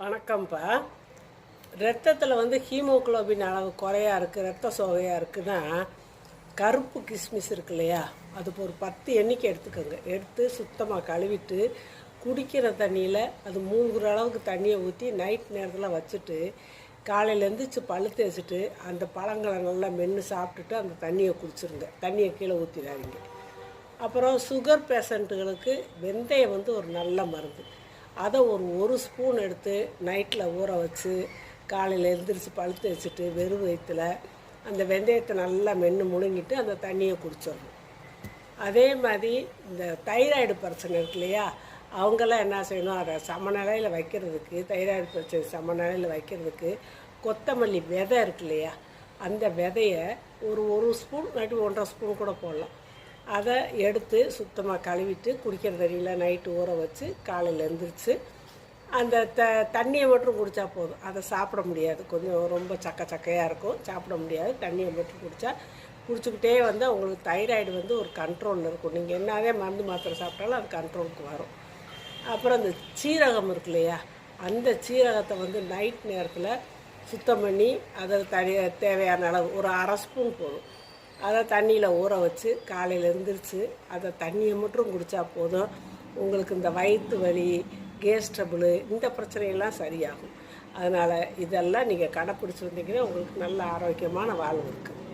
வணக்கம்ப்பா. ரத்தத்தில் வந்து ஹீமோகுளோபின் அளவு குறையாக இருக்குது ரத்த சோகையாக இருக்குன்னா கருப்பு கிஸ்மிஸ் இருக்கு இல்லையா? அது ஒரு பத்து எண்ணிக்கை எடுத்துக்கோங்க. எடுத்து சுத்தமாக கழுவிட்டு குடிக்கிற தண்ணியில் அது மூழ்கிற அளவுக்கு தண்ணியை ஊற்றி நைட் நேரத்தில் வச்சுட்டு காலையில் எழுந்திரிச்சு பழு தேய்ச்சிட்டு அந்த பழங்களை நல்லா மென்று சாப்பிட்டுட்டு அந்த தண்ணியை குடிச்சிருங்க. தண்ணியை கீழே ஊற்றிடாதீங்க அப்புறம் சுகர் பேஷண்ட்டுகளுக்கு வெந்தயம் வந்து ஒரு நல்ல மருந்து. அதை ஒரு ஒரு ஸ்பூன் எடுத்து நைட்டில் ஊற வச்சு காலையில் எழுந்திரிச்சு பழுத்து வச்சுட்டு வெறும் வயிற்றுல அந்த வெந்தயத்தை நல்லா மென்று முழுங்கிட்டு அந்த தண்ணியை குடிச்சிடணும். அதே மாதிரி இந்த தைராய்டு பிரச்சனை இருக்கு இல்லையா? அவங்கெல்லாம் என்ன செய்யணும்? அதை சமநிலையில் வைக்கிறதுக்கு தைராய்டு பிரச்சனை சமநிலையில் வைக்கிறதுக்கு கொத்தமல்லி விதை இருக்கு இல்லையா? அந்த விதையை ஒரு ஒரு ஸ்பூன் இல்லாட்டி ஒன்றரை ஸ்பூன் கூட போடலாம். அதை எடுத்து சுத்தமாக கழுவிட்டு குடிக்கிற தண்ணியில் நைட்டு ஊற வச்சு காலையில் எழுந்திரிச்சு அந்த த தண்ணியை மட்டும் குடித்தா போதும். அதை சாப்பிட முடியாது. கொஞ்சம் ரொம்ப சக்க சக்கையாக இருக்கும். சாப்பிட முடியாது. தண்ணியை மட்டும் குடித்தா குடிச்சுக்கிட்டே வந்து உங்களுக்கு தைராய்டு வந்து ஒரு கண்ட்ரோலில் இருக்கும். நீங்கள் என்னதே மருந்து மாத்திரை சாப்பிட்டாலும் அது கண்ட்ரோலுக்கு வரும். அப்புறம் அந்த சீரகம் இருக்கு இல்லையா? அந்த சீரகத்தை வந்து நைட் நேரத்தில் சுத்தம் பண்ணி அதை தனி தேவையான அளவு ஒரு அரை ஸ்பூன் போதும். அதை தண்ணியில் ஊற வச்சு காலையில் எழுந்திரிச்சு அதை தண்ணியை மட்டும் குடித்தா போதும். உங்களுக்கு இந்த வயிற்று வலி கேஸ் ட்ரபிள் இந்த பிரச்சனையெல்லாம் சரியாகும். அதனால் இதெல்லாம் நீங்கள் கடைப்பிடிச்சி வந்தீங்கன்னா உங்களுக்கு நல்ல ஆரோக்கியமான வாழ்வு இருக்குது